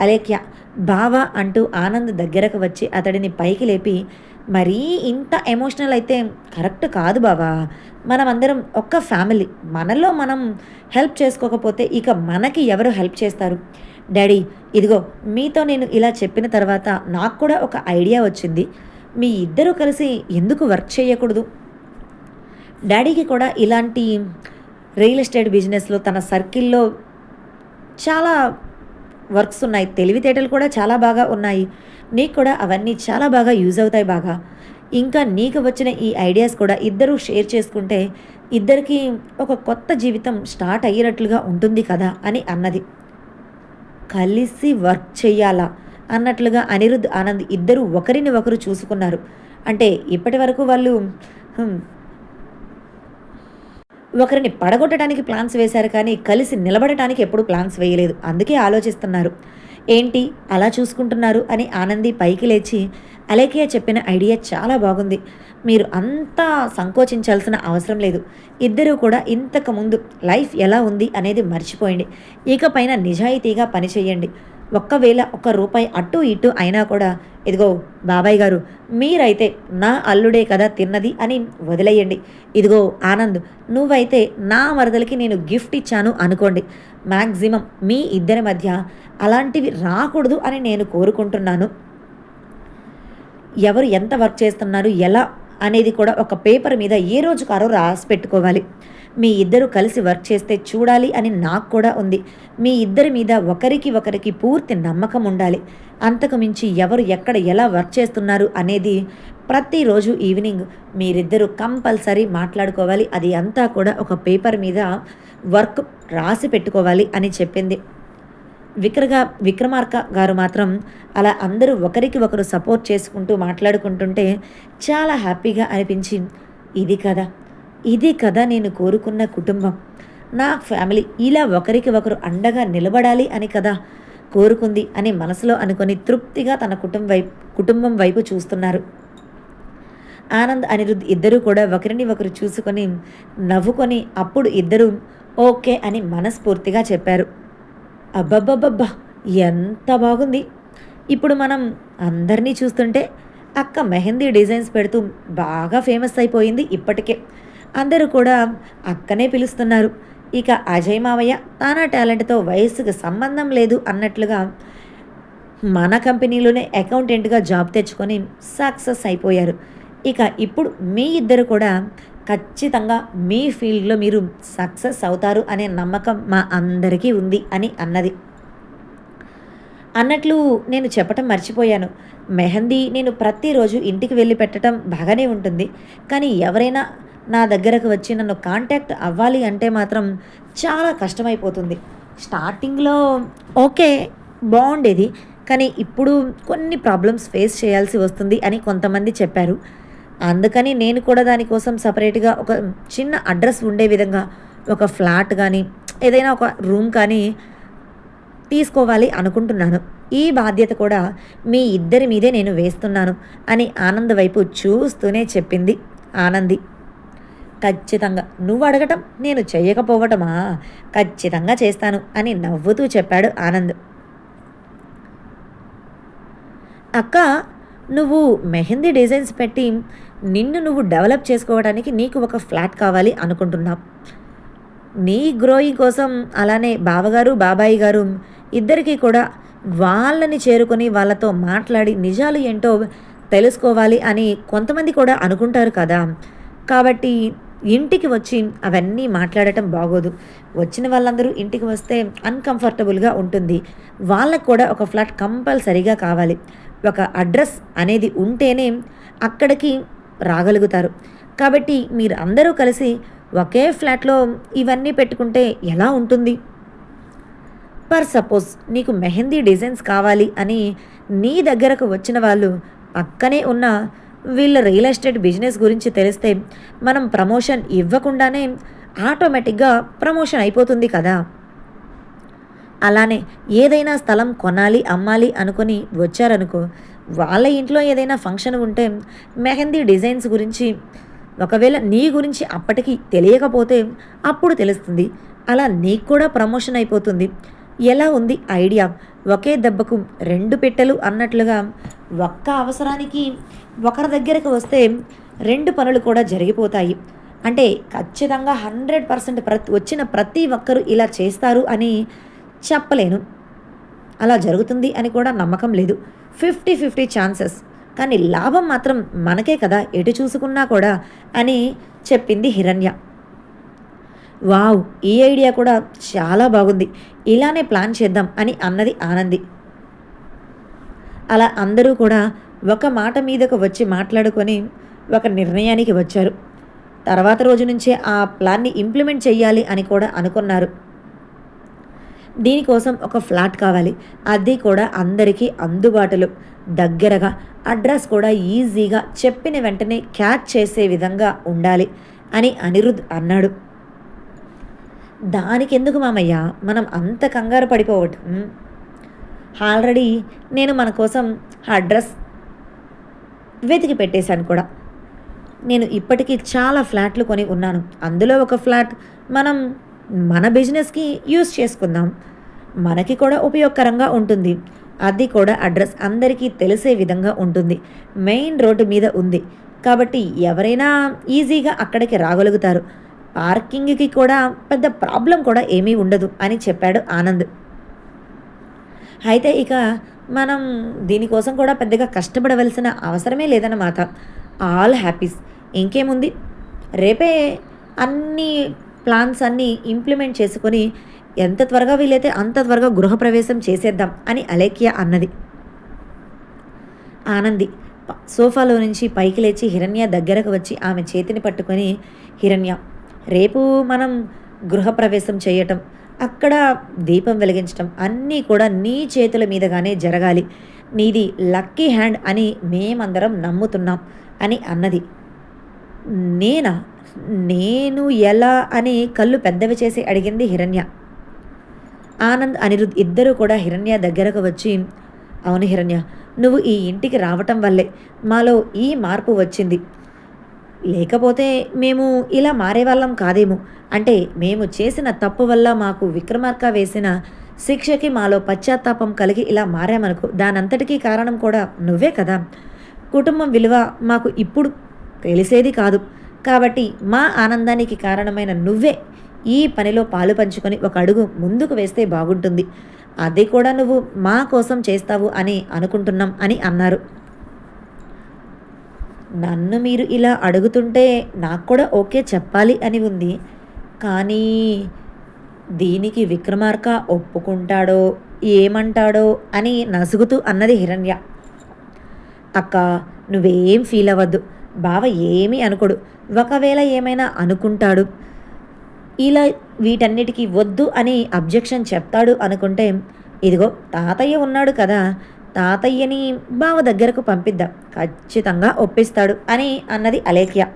అలేఖ్య బావా అంటూ ఆనంద్ దగ్గరకు వచ్చి అతడిని పైకి లేపి మరీ ఇంత ఎమోషనల్ అయితే కరెక్ట్ కాదు బావా. మనమందరం ఒక్క ఫ్యామిలీ. మనలో మనం హెల్ప్ చేసుకోకపోతే ఇక మనకి ఎవరు హెల్ప్ చేస్తారు? డాడీ ఇదిగో మీతో నేను ఇలా చెప్పిన తర్వాత నాకు కూడా ఒక ఐడియా వచ్చింది. మీ ఇద్దరూ కలిసి ఎందుకు వర్క్ చేయకూడదు? డాడీకి కూడా ఇలాంటి రియల్ ఎస్టేట్ బిజినెస్లో తన సర్కిల్లో చాలా వర్క్స్ ఉన్నాయి. తెలివితేటలు కూడా చాలా బాగా ఉన్నాయి. నీకు కూడా అవన్నీ చాలా బాగా యూజ్ అవుతాయి బాగా. ఇంకా నీకు వచ్చిన ఈ ఐడియాస్ కూడా ఇద్దరూ షేర్ చేసుకుంటే ఇద్దరికి ఒక కొత్త జీవితం స్టార్ట్ అయ్యేటట్లుగా ఉంటుంది కదా అని అన్నది. కలిసి వర్క్ చేయాలా అన్నట్లుగా అనిరుద్ ఆనంద్ ఇద్దరు ఒకరిని ఒకరు చూసుకున్నారు. అంటే ఇప్పటి వరకు వాళ్ళు ఒకరిని పడగొట్టడానికి ప్లాన్స్ వేశారు కానీ కలిసి నిలబడటానికి ఎప్పుడు ప్లాన్స్ వేయలేదు. అందుకే ఆలోచిస్తున్నారు. ఏంటి? అలా చూసుకుంటున్నారు అని ఆనంది పైకి లేచి అలేఖియా చెప్పిన ఐడియా చాలా బాగుంది. మీరు అంతా సంకోచించాల్సిన అవసరం లేదు. ఇద్దరూ కూడా ఇంతకు ముందు లైఫ్ ఎలా ఉంది అనేది మర్చిపోయండి ఇకపైన నిజాయితీగా పనిచేయండి ఒక్కవేళ ఒక్క రూపాయి అటు ఇటు అయినా కూడా ఇదిగో బాబాయ్ గారు మీరైతే నా అల్లుడే కదా తిన్నది అని వదిలేయండి. ఇదిగో ఆనంద్ నువ్వైతే నా మరదలకి నేను గిఫ్ట్ ఇచ్చాను అనుకోండి. మ్యాక్సిమం మీ ఇద్దరి మధ్య అలాంటివి రాకూడదు అని నేను కోరుకుంటున్నాను. ఎవరు ఎంత వర్క్ చేస్తున్నారు ఎలా అనేది కూడా ఒక పేపర్ మీద ఏ రోజు కారో రాసి పెట్టుకోవాలి. మీ ఇద్దరు కలిసి వర్క్ చేస్తే చూడాలి అని నాకు కూడా ఉంది. మీ ఇద్దరి మీద ఒకరికి ఒకరికి పూర్తి నమ్మకం ఉండాలి. అంతకు మించి ఎవరు ఎక్కడ ఎలా వర్క్ చేస్తున్నారు అనేది ప్రతిరోజు ఈవినింగ్ మీరిద్దరూ కంపల్సరీ మాట్లాడుకోవాలి. అది అంతా కూడా ఒక పేపర్ మీద వర్క్ రాసి పెట్టుకోవాలి అని చెప్పింది. విక్రగా విక్రమార్క గారు మాత్రం అలా అందరూ ఒకరికి ఒకరు సపోర్ట్ చేసుకుంటూ మాట్లాడుకుంటుంటే చాలా హ్యాపీగా అనిపించి ఇది కదా ఇది కదా నేను కోరుకున్న కుటుంబం. నా ఫ్యామిలీ ఇలా ఒకరికి ఒకరు అండగా నిలబడాలి అని కదా కోరుకుంది అని మనసులో అనుకొని తృప్తిగా తన కుటుంబ వైపు కుటుంబం వైపు చూస్తున్నారు. ఆనంద్ అనిరుద్ధ్ ఇద్దరూ కూడా ఒకరిని ఒకరు చూసుకొని నవ్వుకొని అప్పుడు ఇద్దరూ ఓకే అని మనస్ఫూర్తిగా చెప్పారు. అబ్బబ్బబ్బబ్బా ఎంత బాగుంది. ఇప్పుడు మనం అందరినీ చూస్తుంటే అక్క మెహందీ డిజైన్స్ పెడుతూ బాగా ఫేమస్ అయిపోయింది ఇప్పటికే. అందరూ కూడా అక్కనే పిలుస్తున్నారు. ఇక అజయ్ మావయ్య తానా టాలెంట్తో వయసుకు సంబంధం లేదు అన్నట్లుగా మన కంపెనీలోనే అకౌంటెంట్గా జాబ్ తెచ్చుకొని సక్సెస్ అయిపోయారు. ఇక ఇప్పుడు మీ ఇద్దరు కూడా ఖచ్చితంగా మీ ఫీల్డ్లో మీరు సక్సెస్ అవుతారు అనే నమ్మకం మా అందరికీ ఉంది అని అన్నది. అన్నట్లు నేను చెప్పటం మర్చిపోయాను. మెహందీ నేను ప్రతిరోజు ఇంటికి వెళ్ళి పెట్టడం బాగానే ఉంటుంది. కానీ ఎవరైనా నా దగ్గరకు వచ్చి నన్ను కాంటాక్ట్ అవ్వాలి అంటే మాత్రం చాలా కష్టమైపోతుంది. స్టార్టింగ్లో ఓకే బాగుండేది. కానీ ఇప్పుడు కొన్ని ప్రాబ్లమ్స్ ఫేస్ చేయాల్సి వస్తుంది అని కొంతమంది చెప్పారు. అందుకని నేను కూడా దానికోసం సపరేట్గా ఒక చిన్న అడ్రస్ ఉండే విధంగా ఒక ఫ్లాట్ కానీ ఏదైనా ఒక రూమ్ కానీ తీసుకోవాలి అనుకుంటున్నాను. ఈ బాధ్యత కూడా మీ ఇద్దరి మీదే నేను వేస్తున్నాను అని ఆనంద్ వైపు చూస్తూనే చెప్పింది ఆనంది. ఖచ్చితంగా. నువ్వు అడగటం నేను చేయకపోవటమా? ఖచ్చితంగా చేస్తాను అని నవ్వుతూ చెప్పాడు ఆనంద్. అక్క నువ్వు మెహందీ డిజైన్స్ పెట్టి నిన్ను నువ్వు డెవలప్ చేసుకోవడానికి నీకు ఒక ఫ్లాట్ కావాలి అనుకుంటున్నా. నీ గ్రోయింగ్ కోసం అలానే బావగారు బాబాయి గారు ఇద్దరికీ కూడా వాళ్ళని చేరుకొని వాళ్ళతో మాట్లాడి నిజాలు ఏంటో తెలుసుకోవాలి అని కొంతమంది కూడా అనుకుంటారు కదా. కాబట్టి ఇంటికి వచ్చి అవన్నీ మాట్లాడటం బాగోదు. వచ్చిన వాళ్ళందరూ ఇంటికి వస్తే అన్కంఫర్టబుల్గా ఉంటుంది. వాళ్ళకు కూడా ఒక ఫ్లాట్ కంపల్సరీగా కావాలి. ఒక అడ్రస్ అనేది ఉంటేనే అక్కడికి రాగలుగుతారు. కాబట్టి మీరు అందరూ కలిసి ఒకే ఫ్లాట్లో ఇవన్నీ పెట్టుకుంటే ఎలా ఉంటుంది? పర్ సపోజ్ నీకు మెహందీ డిజైన్స్ కావాలి అని నీ దగ్గరకు వచ్చిన వాళ్ళు పక్కనే ఉన్న వీళ్ళ రియల్ ఎస్టేట్ బిజినెస్ గురించి తెలిస్తే మనం ప్రమోషన్ ఇవ్వకుండానే ఆటోమేటిక్గా ప్రమోషన్ అయిపోతుంది కదా. అలానే ఏదైనా స్థలం కొనాలి అమ్మాలి అనుకొని వచ్చారనుకో వాళ్ళ ఇంట్లో ఏదైనా ఫంక్షన్ ఉంటే మెహందీ డిజైన్స్ గురించి ఒకవేళ నీ గురించి అప్పటికి తెలియకపోతే అప్పుడు తెలుస్తుంది. అలా నీకు కూడా ప్రమోషన్ అయిపోతుంది. ఎలా ఉంది ఐడియా? ఒకే దెబ్బకు రెండు పెట్టెలు అన్నట్లుగా ఒక్క అవసరానికి ఒకరి దగ్గరకు వస్తే రెండు పనులు కూడా జరిగిపోతాయి. అంటే ఖచ్చితంగా హండ్రెడ్ పర్సెంట్ ప్రతి వచ్చిన ప్రతి ఒక్కరూ ఇలా చేస్తారు అని చెప్పలేను. అలా జరుగుతుంది అని కూడా నమ్మకం లేదు. Fifty fifty chances. కానీ లాభం మాత్రం మనకే కదా ఎటు చూసుకున్నా కూడా అని చెప్పింది హిరణ్య. వావ్ ఈ ఐడియా కూడా చాలా బాగుంది. ఇలానే ప్లాన్ చేద్దాం అని అన్నది ఆనంది. అలా అందరూ కూడా ఒక మాట మీదకు వచ్చి మాట్లాడుకొని ఒక నిర్ణయానికి వచ్చారు. తర్వాత రోజు నుంచే ఆ ప్లాన్ని ఇంప్లిమెంట్ చేయాలి అని కూడా అనుకున్నారు. దీనికోసం ఒక ఫ్లాట్ కావాలి. అది కూడా అందరికీ అందుబాటులో. దగ్గరగా అడ్రస్ కూడా ఈజీగా చెప్పిన వెంటనే క్యాచ్ చేసే విధంగా ఉండాలి అని అనిరుద్ అన్నాడు. దానికెందుకు మామయ్య? మనం అంత కంగారు పడిపోవటం. ఆల్రెడీ నేను మన కోసం ఆ అడ్రస్ వెతికి పెట్టేశాను కూడా. నేను ఇప్పటికీ చాలా ఫ్లాట్లు కొని ఉన్నాను. అందులో ఒక ఫ్లాట్ మనం మన బిజినెస్కి యూస్ చేసుకుందాం. మనకి కూడా ఉపయోగకరంగా ఉంటుంది. అది కూడా అడ్రస్ అందరికీ తెలిసే విధంగా ఉంటుంది. మెయిన్ రోడ్డు మీద ఉంది. కాబట్టి ఎవరైనా ఈజీగా అక్కడికి రాగలుగుతారు. పార్కింగ్కి కూడా పెద్ద ప్రాబ్లం కూడా ఏమీ ఉండదు అని చెప్పాడు ఆనంద్. అయితే ఇక మనం దీనికోసం కూడా పెద్దగా కష్టపడవలసిన అవసరమే లేదన్నమాట. All happies. ఇంకేముంది? రేపే అన్ని ప్లాన్స్ అన్నీ ఇంప్లిమెంట్ చేసుకొని ఎంత త్వరగా వీలైతే అంత త్వరగా గృహప్రవేశం చేసేద్దాం అని అలేఖ్య అన్నది. ఆనంది సోఫాలో నుంచి పైకి లేచి హిరణ్య దగ్గరకు వచ్చి ఆమె చేతిని పట్టుకొని హిరణ్య రేపు మనం గృహప్రవేశం చేయటం అక్కడ దీపం వెలిగించటం అన్నీ కూడా నీ చేతుల మీదగానే జరగాలి. నీది లక్కీ హ్యాండ్ అని మేమందరం నమ్ముతున్నాం అని అన్నది. నేనా? నేను ఎలా అని కళ్ళు పెద్దవి చేసి అడిగింది హిరణ్య. ఆనంద్ అనిరుద్ ఇద్దరూ కూడా హిరణ్య దగ్గరకు వచ్చి అవును హిరణ్య నువ్వు ఈ ఇంటికి రావటం వల్లే మాలో ఈ మార్పు వచ్చింది. లేకపోతే మేము ఇలా మారేవాళ్ళం కాదేమో. అంటే మేము చేసిన తప్పు వల్ల మాకు విక్రమార్క వేసిన శిక్షకి మాలో పశ్చాత్తాపం కలిగి ఇలా మారామనుకో. దానంతటికీ కారణం కూడా నువ్వే కదా. కుటుంబం విలువ మాకు ఇప్పుడు తెలిసేది కాదు. కాబట్టి మా ఆనందానికి కారణమైన నువ్వే ఈ పనిలో పాలు పంచుకొని ఒక అడుగు ముందుకు వేస్తే బాగుంటుంది. అది కూడా నువ్వు మా కోసం చేస్తావు అని అనుకుంటున్నాం అని అన్నారు. నన్ను మీరు ఇలా అడుగుతుంటే నాకు కూడా ఓకే చెప్పాలి అని ఉంది. కానీ దీనికి విక్రమార్క ఒప్పుకుంటాడో ఏమంటాడో అని నసుగుతూ అన్నది హిరణ్య. అక్క నువ్వేం ఫీల్ అవ్వద్దు. బావ ఏమీ అనుకోడు. ఒకవేళ ఏమైనా అనుకుంటాడు. ఇలా వీటన్నిటికీ వద్దు అని అబ్జెక్షన్ చెప్తాడు అనుకుంటే ఇదిగో తాతయ్య ఉన్నాడు కదా తాతయ్యని బావ దగ్గరకు పంపిద్దాం. ఖచ్చితంగా ఒప్పిస్తాడు అని అన్నది అలేఖ్య.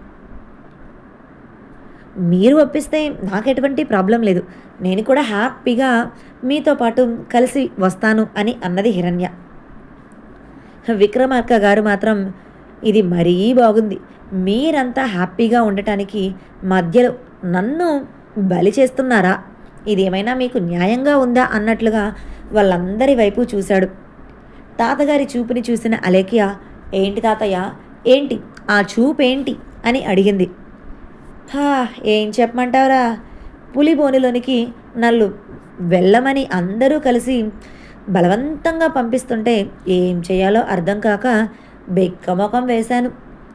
మీరు ఒప్పిస్తే నాకు ఎటువంటి ప్రాబ్లం లేదు. నేను కూడా హ్యాపీగా మీతో పాటు కలిసి వస్తాను అని అన్నది హిరణ్య. విక్రమార్క గారు మాత్రం ఇది మరీ బాగుంది. మీరంతా హ్యాపీగా ఉండటానికి మధ్యలో నన్ను బలి చేస్తున్నారా? ఇదేమైనా మీకు న్యాయంగా ఉందా అన్నట్లుగా వాళ్ళందరి వైపు చూశాడు. తాతగారి చూపుని చూసిన అలేఖ్య ఏంటి తాతయ్య? ఏంటి? ఆ చూపేంటి? అని అడిగింది. హా ఏం చెప్పమంటావురా? పులి బోనిలోనికి నల్లు వెళ్ళమని అందరూ కలిసి బలవంతంగా పంపిస్తుంటే ఏం చేయాలో అర్థం కాక బెక్కమొఖం వేశాను.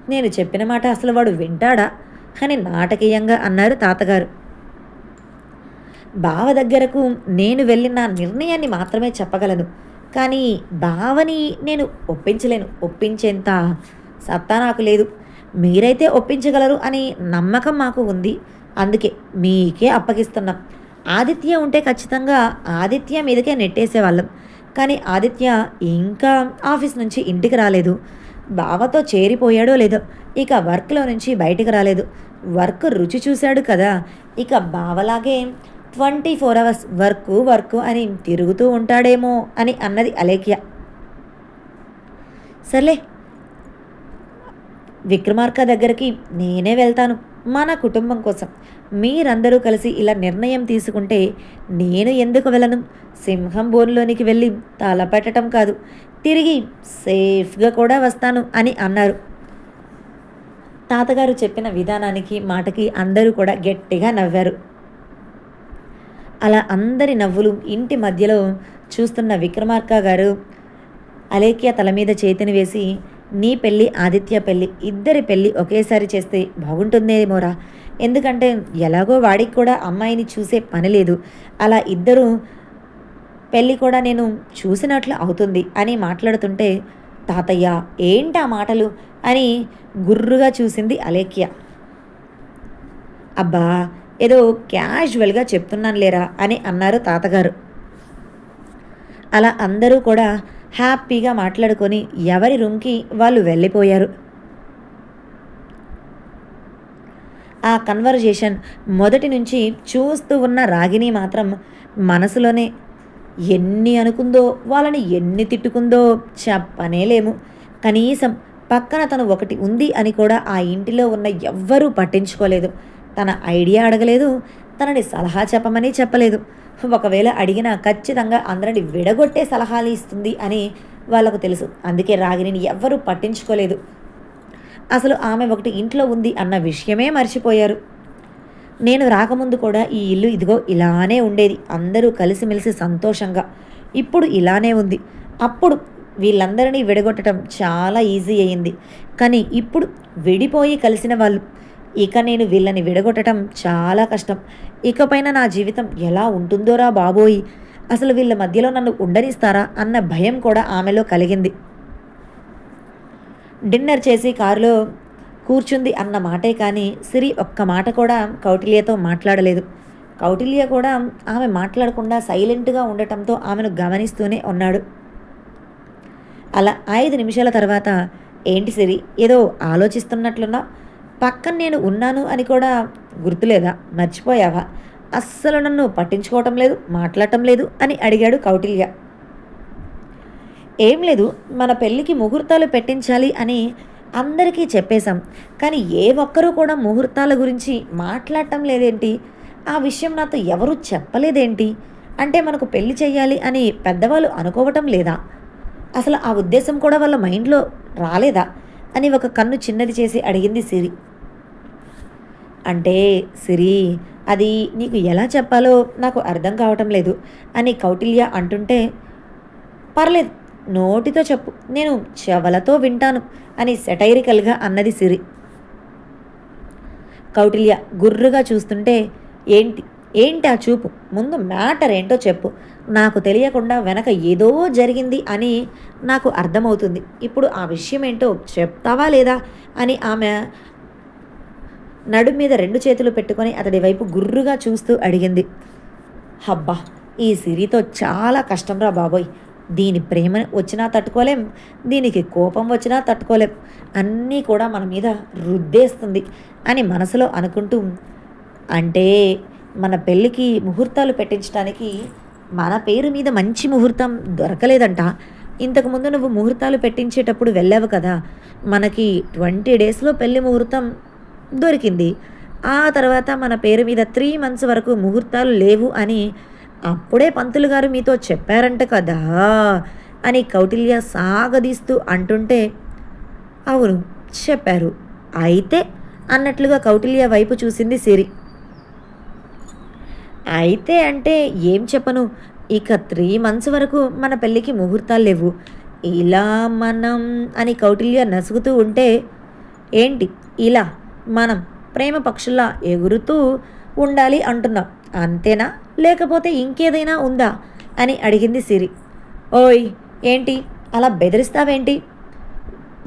నేను చెప్పిన మాట అసలు వాడు వింటాడా? అని నాటకీయంగా అన్నారు తాతగారు. బావ దగ్గరకు నేను వెళ్ళిన నిర్ణయాన్ని మాత్రమే చెప్పగలను. కానీ బావని నేను ఒప్పించలేను. ఒప్పించేంత సత్తా నాకు లేదు. మీరైతే ఒప్పించగలరు అని నమ్మకం మాకు ఉంది. అందుకే మీకే అప్పగిస్తున్నాం. ఆదిత్య ఉంటే ఖచ్చితంగా ఆదిత్య మీదకే నెట్టేసేవాళ్ళం. కానీ ఆదిత్య ఇంకా ఆఫీస్ నుంచి ఇంటికి రాలేదు. బావతో చేరిపోయాడో లేదో ఇక వర్క్లో నుంచి బయటికి రాలేదు. వర్క్ రుచి చూశాడు కదా. ఇక బావలాగే twenty four hours work work అని తిరుగుతూ ఉంటాడేమో అని అన్నది అలేఖ్య. సర్లే విక్రమార్క దగ్గరికి నేనే వెళ్తాను. మన కుటుంబం కోసం మీరందరూ కలిసి ఇలా నిర్ణయం తీసుకుంటే నేను ఎందుకు వెళ్ళను? సింహం బోన్లోనికి వెళ్ళి తల పెట్టడం కాదు. తిరిగి సేఫ్గా కూడా వస్తాను అని అన్నారు. తాతగారు చెప్పిన విధానానికి మాటకి అందరూ కూడా గట్టిగా నవ్వారు. అలా అందరి నవ్వులు ఇంటి మధ్యలో చూస్తున్న విక్రమార్క గారు అలేఖ్య తల మీద చేతిని వేసి నీ పెళ్ళి ఆదిత్య పెళ్ళి ఇద్దరి పెళ్ళి ఒకేసారి చేస్తే బాగుంటుందేమోరా ఎందుకంటే ఎలాగో వాడికి కూడా అమ్మాయిని చూసే పని లేదు. అలా ఇద్దరు పెళ్ళి కూడా నేను చూసినట్లు అవుతుంది అని మాట్లాడుతుంటే తాతయ్య ఏంటి ఆ మాటలు? అని గుర్రుగా చూసింది అలేఖ్య. అబ్బా ఏదో క్యాజువల్గా చెప్తున్నాను లేరా అని అన్నారు తాతగారు. అలా అందరూ కూడా హ్యాపీగా మాట్లాడుకొని ఎవరి రూమ్కి వాళ్ళు వెళ్ళిపోయారు. ఆ కన్వర్జేషన్ మొదటి నుంచి చూస్తూ ఉన్న రాగిని మాత్రం మనసులోనే ఎన్ని అనుకుందో వాళ్ళని ఎన్ని తిట్టుకుందో చెప్పనేలేము కనీసం పక్కన తను ఒకటి ఉంది అని కూడా ఆ ఇంటిలో ఉన్న ఎవ్వరూ పట్టించుకోలేదు. తన ఐడియా అడగలేదు తనని సలహా చెప్పమని చెప్పలేదు. ఒకవేళ అడిగినా ఖచ్చితంగా అందరిని విడగొట్టే సలహాలు ఇస్తుంది అని వాళ్ళకు తెలుసు. అందుకే రాగిని ఎవ్వరూ పట్టించుకోలేదు. అసలు ఆమె ఒకటి ఇంట్లో ఉంది అన్న విషయమే మర్చిపోయారు. నేను రాకముందు కూడా ఈ ఇల్లు ఇదిగో ఇలానే ఉండేది. అందరూ కలిసిమెలిసి సంతోషంగా. ఇప్పుడు ఇలానే ఉంది. అప్పుడు వీళ్ళందరినీ విడగొట్టడం చాలా ఈజీ అయింది. కానీ ఇప్పుడు విడిపోయి కలిసిన వాళ్ళు ఇక నేను వీళ్ళని విడగొట్టడం చాలా కష్టం. ఇకపైన నా జీవితం ఎలా ఉంటుందోరా బాబోయ్? అసలు వీళ్ళ మధ్యలో నన్ను ఉండనిస్తారా అన్న భయం కూడా ఆమెలో కలిగింది. డిన్నర్ చేసి కారులో కూర్చుంది అన్న మాటే కానీ సిరి ఒక్క మాట కూడా కౌటిల్యతో మాట్లాడలేదు. కౌటిల్య కూడా ఆమె మాట్లాడకుండా సైలెంట్గా ఉండటంతో ఆమెను గమనిస్తూనే ఉన్నాడు. అలా ఐదు నిమిషాల తర్వాత ఏంటి సిరి ఏదో ఆలోచిస్తున్నట్లున్నా పక్కన నేను ఉన్నాను అని కూడా గుర్తులేదా? మర్చిపోయావా? అస్సలు నన్ను పట్టించుకోవటం లేదు మాట్లాడటం లేదు అని అడిగాడు కౌటిల్య. ఏం లేదు మన పెళ్ళికి ముహూర్తాలు పెట్టించాలి అని అందరికీ చెప్పేశాం. కానీ ఏ ఒక్కరూ కూడా ముహూర్తాల గురించి మాట్లాడటం లేదేంటి? ఆ విషయం నాతో ఎవరూ చెప్పలేదేంటి? అంటే మనకు పెళ్ళి చేయాలి అని పెద్దవాళ్ళు అనుకోవటం లేదా? అసలు ఆ ఉద్దేశం కూడా వాళ్ళ మైండ్లో రాలేదా? అని ఒక కన్ను చిన్నది చేసి అడిగింది సిరి. అంటే సిరి అది నీకు ఎలా చెప్పాలో నాకు అర్థం కావటం లేదు అని కౌటిల్య అంటుంటే పర్లేదు నోటితో చెప్పు నేను చెవలతో వింటాను అని సెటైరికల్గా అన్నది సిరి. కౌటిల్య గుర్రుగా చూస్తుంటే ఏంటి ఏంటి ఆ చూపు? ముందు మ్యాటర్ ఏంటో చెప్పు. నాకు తెలియకుండా వెనక ఏదో జరిగింది అని నాకు అర్థమవుతుంది. ఇప్పుడు ఆ విషయం ఏంటో చెప్తావా లేదా అని ఆమె నడుం మీద రెండు చేతులు పెట్టుకొని అతడి వైపు గుర్రుగా చూస్తూ అడిగింది హబ్బా ఈ సిరితో చాలా కష్టంరా బాబోయ్. దీని ప్రేమ వచ్చినా తట్టుకోలేం దీనికి కోపం వచ్చినా తట్టుకోలేం. అన్నీ కూడా మన మీద రుద్దేస్తుంది అని మనసులో అనుకుంటూ అంటే మన పెళ్ళికి ముహూర్తాలు పెట్టించడానికి మన పేరు మీద మంచి ముహూర్తం దొరకలేదంట. ఇంతకుముందు నువ్వు ముహూర్తాలు పెట్టించేటప్పుడు వెళ్ళావు కదా. మనకి ట్వంటీ డేస్లో పెళ్ళి ముహూర్తం దొరికింది. ఆ తర్వాత మన పేరు మీద త్రీ మంత్స్ వరకు ముహూర్తాలు లేవు అని అప్పుడే పంతులు గారు మీతో చెప్పారంట కదా అని కౌటిల్య సాగదీస్తూ అంటుంటే అవును చెప్పారు. అయితే అన్నట్లుగా కౌటిల్య వైపు చూసింది సిరి. అయితే అంటే ఏం చెప్పను? ఇక త్రీ మంత్స్ వరకు మన పెళ్ళికి ముహూర్తాలు లేవు. ఇలా మనం అని కౌటిల్య నసుగుతూ ఉంటే ఏంటి? ఇలా మనం ప్రేమ పక్షుల్లా ఎగురుతూ ఉండాలి అంటున్నాం. అంతేనా? లేకపోతే ఇంకేదైనా ఉందా? అని అడిగింది సిరి. ఓయ్ ఏంటి? అలా బెదిరిస్తావేంటి?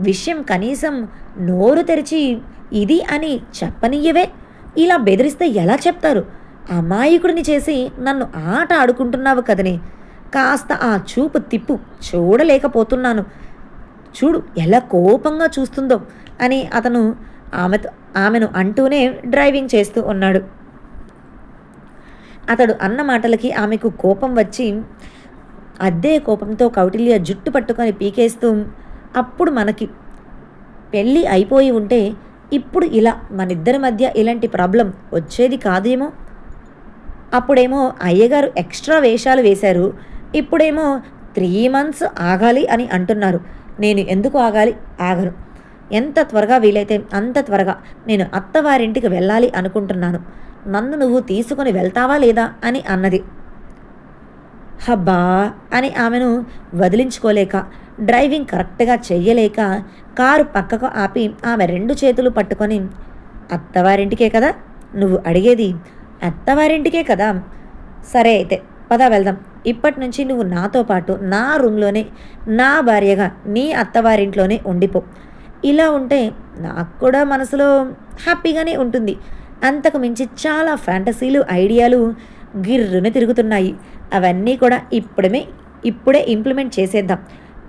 విషయం కనీసం నోరు తెరిచి ఇది అని చెప్పనియ్యవే. ఇలా బెదిరిస్తే ఎలా చెప్తారు? అమాయకుడిని చేసి నన్ను ఆట ఆడుకుంటున్నావు కదనే. కాస్త ఆ చూపు తిప్పు చూడలేకపోతున్నాను. చూడు ఎలా కోపంగా చూస్తుందో అని అతను ఆమెతో ఆమెను అంటూనే డ్రైవింగ్ చేస్తూ ఉన్నాడు. అతడు అన్న మాటలకి ఆమెకు కోపం వచ్చి అద్దే కోపంతో కౌటిల్య జుట్టు పట్టుకొని పీకేస్తూ అప్పుడు మనకి పెళ్ళి అయిపోయి ఉంటే ఇప్పుడు ఇలా మనిద్దరి మధ్య ఇలాంటి ప్రాబ్లం వచ్చేది కాదేమో? అప్పుడేమో అయ్యగారు ఎక్స్ట్రా వేషాలు వేశారు. ఇప్పుడేమో త్రీ మంత్స్ ఆగాలి అని అంటున్నారు. నేను ఎందుకు ఆగాలి? ఆగను. ఎంత త్వరగా వీలైతే అంత త్వరగా నేను అత్తవారింటికి వెళ్ళాలి అనుకుంటున్నాను. నన్ను నువ్వు తీసుకొని వెళ్తావా లేదా అని అన్నది. హబ్బా అని ఆమెను వదిలించుకోలేక డ్రైవింగ్ కరెక్ట్గా చెయ్యలేక కారు పక్కకు ఆపి ఆమె రెండు చేతులు పట్టుకొని అత్తవారింటికే కదా? నువ్వు అడిగేది అత్తవారింటికే కదా? సరే అయితే పద వెళ్దాం. ఇప్పటి నుంచి నువ్వు నాతో పాటు నా రూమ్లోనే నా భార్యగా నీ అత్తవారింట్లోనే ఉండిపో. ఇలా ఉంటే నాకు కూడా మనసులో హ్యాపీగానే ఉంటుంది. అంతకు మించి చాలా ఫ్యాంటసీలు ఐడియాలు గిర్రున తిరుగుతున్నాయి. అవన్నీ కూడా ఇప్పుడమే ఇప్పుడే ఇంప్లిమెంట్ చేసేద్దాం.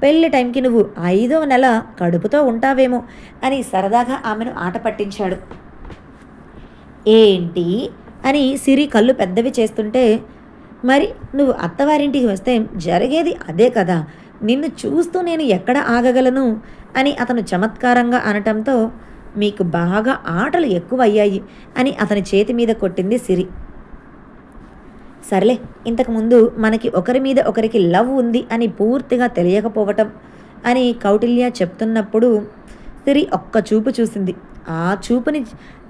పెళ్ళి టైంకి నువ్వు ఐదో నెల కడుపుతో ఉంటావేమో అని సరదాగా ఆమెను ఆట పట్టించాడు. ఏంటి? అని సిరి కళ్ళు పెద్దవి చేస్తుంటే మరి నువ్వు అత్తవారింటికి వస్తే జరిగేది అదే కదా. నిన్ను చూస్తూ నేను ఎక్కడ ఆగగలను? అని అతను చమత్కారంగా అనటంతో మీకు బాగా ఆటలు ఎక్కువయ్యాయి అని అతని చేతి మీద కొట్టింది సిరి. సర్లే ఇంతకుముందు మనకి ఒకరి మీద ఒకరికి లవ్ ఉంది అని పూర్తిగా తెలియకపోవటం అని కౌటిల్య చెప్తున్నప్పుడు సిరి ఒక్క చూపు చూసింది. ఆ చూపుని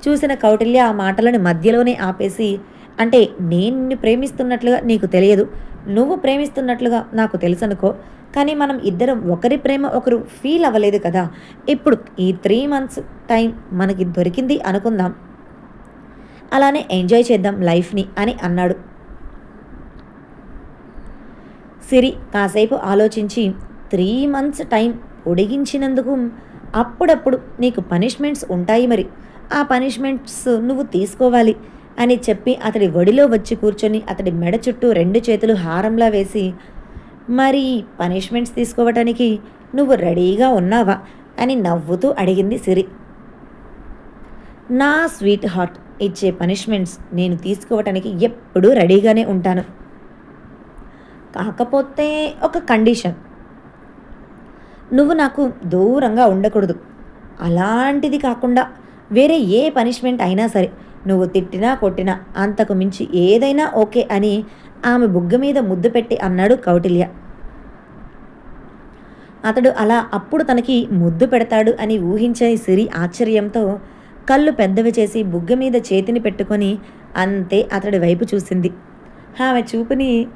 చూసిన కౌటిల్య ఆ మాటలను మధ్యలోనే ఆపేసి అంటే నేను ప్రేమిస్తున్నట్లుగా నీకు తెలియదు. నువ్వు ప్రేమిస్తున్నట్లుగా నాకు తెలుసనుకో కానీ మనం ఇద్దరం ఒకరి ప్రేమ ఒకరు ఫీల్ అవ్వలేదు కదా. ఇప్పుడు ఈ త్రీ మంత్స్ టైం మనకి దొరికింది అనుకుందాం. అలానే ఎంజాయ్ చేద్దాం లైఫ్ని అని అన్నాడు. సిరి కాసేపు ఆలోచించి త్రీ మంత్స్ టైం పొడిగించినందుకు అప్పుడప్పుడు నీకు పనిష్మెంట్స్ ఉంటాయి మరి. ఆ పనిష్మెంట్స్ నువ్వు తీసుకోవాలి అని చెప్పి అతడి ఒడిలో వచ్చి కూర్చొని అతడి మెడ చుట్టూ రెండు చేతులు హారంలా వేసి మరి పనిష్మెంట్స్ తీసుకోవటానికి నువ్వు రెడీగా ఉన్నావా? అని నవ్వుతూ అడిగింది సిరి. నా స్వీట్ హార్ట్ ఇచ్చే పనిష్మెంట్స్ నేను తీసుకోవటానికి ఎప్పుడూ రెడీగానే ఉంటాను. కాకపోతే ఒక కండిషన్. నువ్వు నాకు దూరంగా ఉండకూడదు. అలాంటిది కాకుండా వేరే ఏ పనిష్మెంట్ అయినా సరే నువ్వు తిట్టినా కొట్టినా అంతకు మించి ఏదైనా ఓకే అని ఆమె బుగ్గ మీద ముద్దు పెట్టి అన్నాడు కౌటిల్య. అతడు అలా అప్పుడు తనకి ముద్దు పెడతాడు అని ఊహించని సిరి ఆశ్చర్యంతో కళ్ళు పెద్దవి చేసి బుగ్గ మీద చేతిని పెట్టుకొని అంతే అతడి వైపు చూసింది. ఆమె చూపుని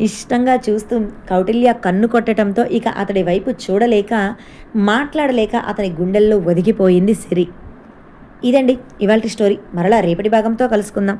ఇష్టంగా చూస్తూ కౌటిల్య కన్ను కొట్టడంతో ఇక అతడి వైపు చూడలేక మాట్లాడలేక అతని గుండెల్లో ఒదిగిపోయింది సిరి. ఇదండి ఇవాళ స్టోరీ. మరలా రేపటి భాగంతో కలుసుకుందాం.